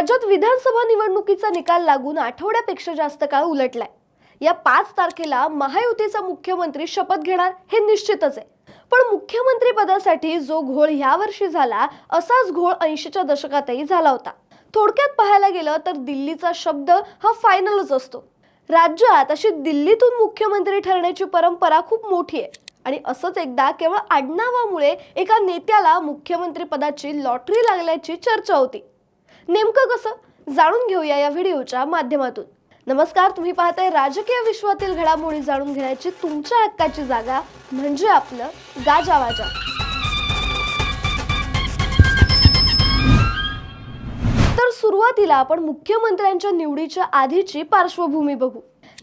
राज्यात विधानसभा निवडणुकीचा निकाल लागून आठवड्यापेक्षा जास्त काळ उलटलाय. या पाच तारखेला महायुतीचा मुख्यमंत्री शपथ घेणार हे निश्चितच आहे. पण मुख्यमंत्री पदासाठी जो घोळ यावर्षी झाला असाच घोळ ऐंशीच्या दशकातही झाला होता. थोडक्यात पाहायला गेलं तर दिल्लीचा शब्द हा फायनलच असतो. राज्यात अशी दिल्लीतून मुख्यमंत्री ठरण्याची परंपरा खूप मोठी आहे. आणि असंच एकदा केवळ आडनावामुळे एका नेत्याला मुख्यमंत्री पदाची लॉटरी लागल्याची चर्चा होती. नेमकं कसं? जाणून घेऊया या व्हिडिओच्या माध्यमातून. नमस्कार तुम्ही पाहताय राजकीय विश्वातील घडामोडी जाणून घेण्याची तुमच्या हक्काची जागा म्हणजे आपलं गाजावाजा तर सुरुवातीला आपण मुख्यमंत्र्यांच्या निवडीच्या आधीची पार्श्वभूमी बघू.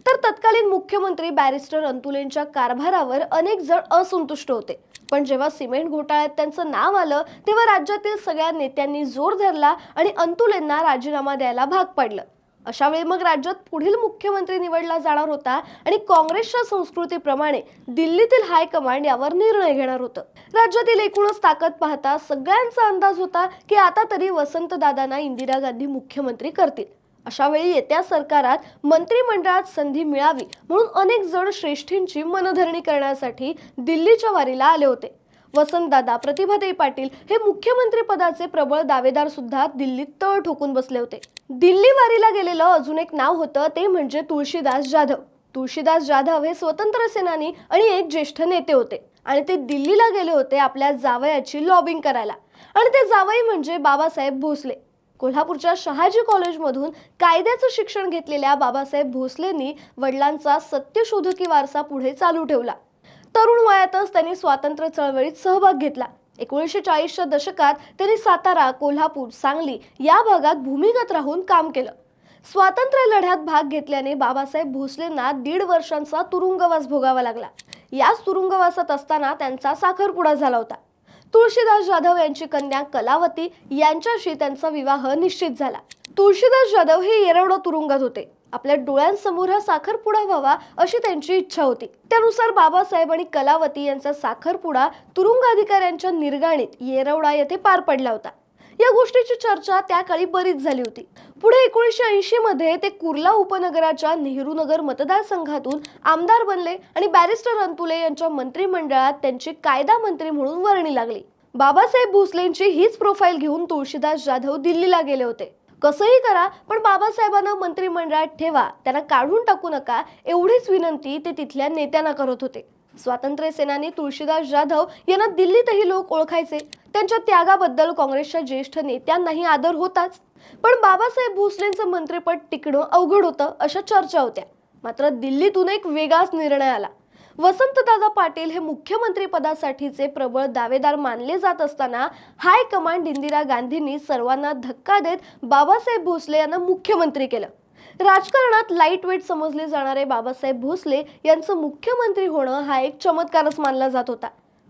तर तत्कालीन मुख्यमंत्री बॅरिस्टर अंतुलेंच्या कारभारावर अनेक जण असंतुष्ट होते. पण जेव्हा सिमेंट घोटाळ्यात त्यांचं नाव आलं तेव्हा राज्यातील सगळ्या नेत्यांनी जोर धरला आणि अंतुलेंना राजीनामा द्यायला भाग पाडलं. अशा वेळी मग राज्यात पुढील मुख्यमंत्री निवडला जाणार होता आणि काँग्रेसच्या संस्कृतीप्रमाणे दिल्लीतील हायकमांड यावर निर्णय घेणार होतं. राज्यातील एकूणच ताकद पाहता सगळ्यांचा अंदाज होता की आता तरी वसंतदादांना इंदिरा गांधी मुख्यमंत्री करतील. अशा वेळी येत्या सरकारात मंत्रिमंडळात संधी मिळावी म्हणून अनेक जण श्रेष्ठींची मनधरणी करण्यासाठी दिल्लीच्या वारीला आले होते. वसंतदादा प्रतिभाताई पाटील हे मुख्यमंत्री पदाचे प्रबळ दावेदार सुद्धा दिल्लीत तळ ठोकून बसले होते. दिल्ली वारीला गेलेलं अजून एक नाव होतं ते म्हणजे तुळशीदास जाधव. तुळशीदास जाधव हे स्वतंत्र सेनानी आणि एक ज्येष्ठ नेते होते आणि ते दिल्लीला गेले होते आपल्या जावयाची लॉबिंग करायला. आणि ते जावई म्हणजे बाबासाहेब भोसले. कोल्हापूरच्या शहाजी कॉलेजमधून कायद्याचं शिक्षण घेतलेल्या बाबासाहेब भोसलेंनी वडिलांचा सत्यशोधकी वारसा पुढे चालू ठेवला. तरुण वयातच त्यांनी स्वातंत्र्य चळवळीत सहभाग घेतला. एकोणीसशे चाळीसच्या दशकात त्यांनी सातारा कोल्हापूर सांगली या भागात भूमिगत राहून काम केलं. स्वातंत्र्य लढ्यात भाग घेतल्याने बाबासाहेब भोसलेंना दीड वर्षांचा तुरुंगवास भोगावा लागला. याच तुरुंगवासात असताना त्यांचा साखरपुडा झाला होता. तुळशीदास जाधव यांची कन्या कलावती यांच्याशी त्यांचा विवाह निश्चित झाला. तुळशीदास जाधव हे येरवडा तुरुंगात होते. आपल्या डोळ्यांसमोर हा साखरपुडा व्हावा अशी त्यांची इच्छा होती. त्यानुसार बाबासाहेब आणि कलावती यांचा साखरपुडा तुरुंग अधिकाऱ्यांच्या निर्गाणीत येरवडा येथे पार पडला होता. या गोष्टीची चर्चा त्या काळी बरीच झाली होती. पुढे एकोणीसशे ऐंशी मध्ये ते कुर्ला उपनगराच्या नेहरू नगर मतदारसंघातून आमदार बनले आणि बॅरिस्टर अंतुले यांच्या मंत्रिमंडळात त्यांची कायदा मंत्री म्हणून वर्णी लागली. बाबासाहेब भोसलेंची हीच प्रोफाईल घेऊन तुळशीदास जाधव दिल्लीला गेले होते. कसंही करा पण बाबासाहेबांना मंत्रिमंडळात ठेवा. त्यांना काढून टाकू नका एवढीच विनंती ते तिथल्या नेत्यांना करत होते. स्वातंत्र्य सेनानी तुळशीदास जाधव यांना दिल्लीतही लोक ओळखायचे. त्यांच्या त्यागाबद्दल काँग्रेसच्या ज्येष्ठ नेत्यांनाही आदर होताच. पण बाबासाहेब भोसलेंचं मंत्रिपद टिकणं अवघड होतं अशा चर्चा होत्या. मात्र दिल्लीतून एक वेगळाच निर्णय आला. वसंतदादा पाटील हे मुख्यमंत्री पदासाठीचे प्रबळ दावेदार मानले जात असताना हाय कमांड इंदिरा गांधींनी सर्वांना धक्का देत बाबासाहेब भोसले यांना मुख्यमंत्री केलं. राजकारणात लाइट वेट समजले जाणारे बाबासाहेब भोसले यांचं मुख्यमंत्री होणं हा एक चमत्कारच मानला जात होता.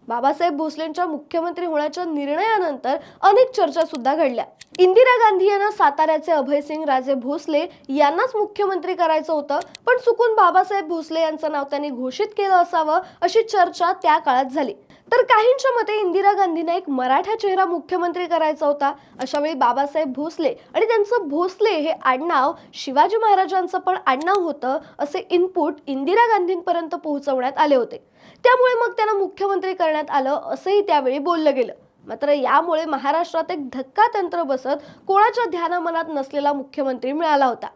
बाबासाहेब भोसलेंच्या मुख्यमंत्री होण्याच्या निर्णयानंतर अनेक चर्चा सुद्धा घडल्या. इंदिरा गांधी यांना साताऱ्याचे अभयसिंग राजे भोसले यांनाच मुख्यमंत्री करायचं होतं पण चुकून बाबासाहेब भोसले यांचं नाव त्यांनी घोषित केलं असावं अशी चर्चा त्या काळात झाली. तर काहींच्या मते इंदिरा गांधींना एक मराठा चेहरा मुख्यमंत्री करायचा होता अशा वेळी बाबासाहेब भोसले. आणि त्यांचं भोसले हे आडनाव शिवाजी महाराजांचं पण आडनाव होतं असे इनपुट इंदिरा गांधींपर्यंत पोहोचवण्यात आले होते. त्यामुळे मग त्यांना मुख्यमंत्री करण्यात आलं असंही त्यावेळी बोललं गेलं. मात्र यामुळे महाराष्ट्रात एक धक्का तंत्र बसत कोणाच्या ध्यानामनात नसलेला मुख्यमंत्री मिळाला होता.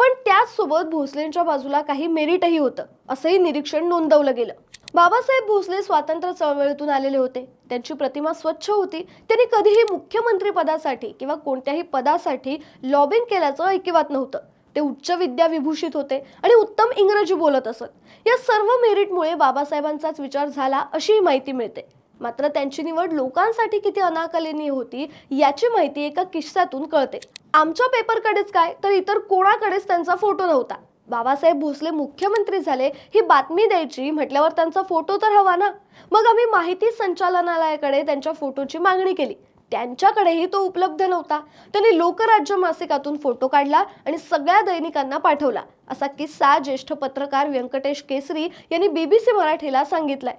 पण त्याचसोबत भोसलेंच्या बाजूला काही मेरिटही होतं असंही निरीक्षण नोंदवलं गेलं. बाबासाहेब भोसले स्वातंत्र्य चळवळीतून आलेले होते. त्यांची प्रतिमा स्वच्छ होती. त्यांनी कधीही मुख्यमंत्री पदासाठी किंवा कोणत्याही पदासाठी लॉबिंग केल्याचं ऐकिवात नव्हतं. ते उच्च विद्या विभूषित होते आणि उत्तम इंग्रजी बोलत असत. या सर्व मेरिटमुळे बाबासाहेबांचाच विचार झाला अशी माहिती मिळते. मात्र त्यांची निवड लोकांसाठी किती अनाकलनीय होती याची माहिती एका किस्स्यातून कळते. आमच्या पेपरकडेच काय तर इतर कोणाकडेच त्यांचा फोटो नव्हता. बाबासाहेब भोसले मुख्यमंत्री झाले ही बातमी द्यायची म्हटल्यावर त्यांचा फोटो तर हवा ना? मग आम्ही माहिती संचालनालयाकडे त्यांच्या फोटोची मागणी केली. त्यांच्याकडेही तो उपलब्ध नव्हता. त्यांनी लोकराज्य मासिकातून फोटो काढला आणि सगळ्या दैनिकांना पाठवला. असा किस्सा ज्येष्ठ पत्रकार व्यंकटेश केसरी यांनी बीबीसी मराठीला सांगितलाय.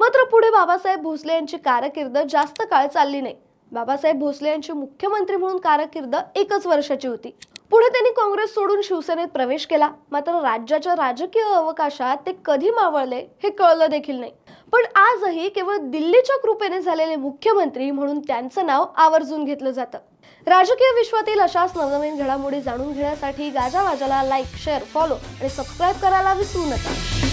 मात्र पुढे बाबासाहेब भोसले यांची कारकीर्द जास्त काळ चालली नाही. बाबासाहेब भोसले यांची मुख्यमंत्री म्हणून कारकीर्द एकच वर्षाची होती. पुढे त्यांनी काँग्रेस सोडून शिवसेनेत प्रवेश केला. मात्र राज्याच्या राजकीय अवकाशात ते कधी मावळले हे कळलं देखील नाही. पण आजही केवळ दिल्लीच्या कृपेने झालेले मुख्यमंत्री म्हणून त्यांचं नाव आवर्जून घेतलं जातं. राजकीय विश्वातील अशाच नवनवीन घडामोडी जाणून घेण्यासाठी गाजावाजाला लाईक शेअर फॉलो आणि सबस्क्राईब करायला विसरू नका.